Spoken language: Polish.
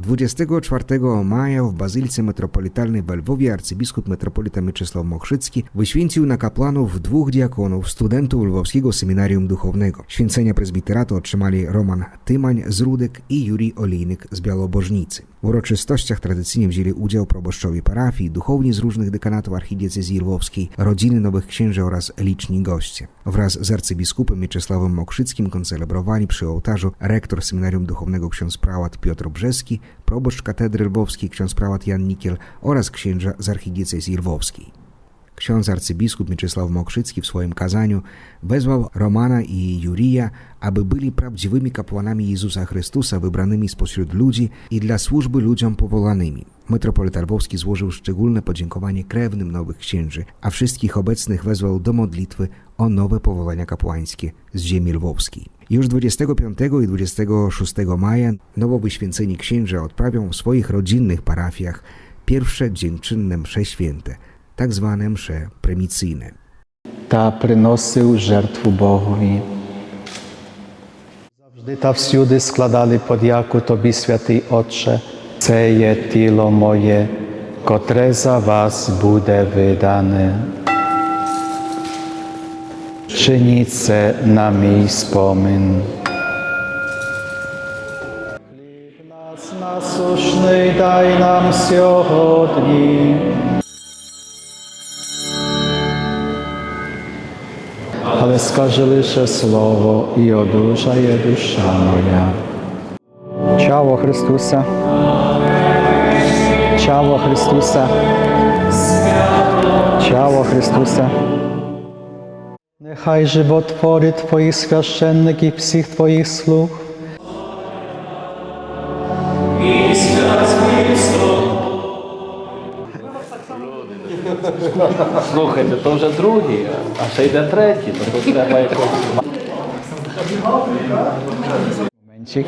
24 maja w Bazylce Metropolitalnej w Lwowie arcybiskup metropolita Mieczysław Mokrzycki wyświęcił na kapłanów dwóch diakonów, studentów Lwowskiego Seminarium Duchownego. Święcenia prezbiteratu otrzymali Roman Tymań z Rudek i Jurij Olejnik z Białobożnicy. W uroczystościach tradycyjnie wzięli udział proboszczowie parafii, duchowni z różnych dekanatów archidiecezji lwowskiej, rodziny nowych księży oraz liczni goście. Wraz z arcybiskupem Mieczysławem Mokrzyckim koncelebrowali przy ołtarzu rektor Seminarium Duchownego ksiądz prałat Piotr Brzeski, proboszcz katedry lwowskiej ksiądz prałat Jan Nikiel oraz księża z archidiecezji lwowskiej. Ksiądz arcybiskup Mieczysław Mokrzycki w swoim kazaniu wezwał Romana i Jurija, aby byli prawdziwymi kapłanami Jezusa Chrystusa, wybranymi spośród ludzi i dla służby ludziom powołanymi. Metropolita Lwowski złożył szczególne podziękowanie krewnym nowych księży, a wszystkich obecnych wezwał do modlitwy o nowe powołania kapłańskie z ziemi lwowskiej. Już 25 i 26 maja nowo wyświęceni księże odprawią w swoich rodzinnych parafiach pierwsze dziękczynne msze święte – tak zwane msze prymicyjne. та приносив жертву Богові. Завжди та всюди складали подяку Тобі, святий Отче, це є тіло моє, котре за вас буде видане. czyni se nami spomin. Chleb nas насущный дай нам сьогодні. Але скажи лише слово і одужає душа моя. Чаво Христуса. Чаво Христуса. Чаво Христуса. Żywotwory Twoich świaszczennych i всіх Twoich sług Слухайте, то вже другий, а ще йде третій, то тут треба якось. Momencik.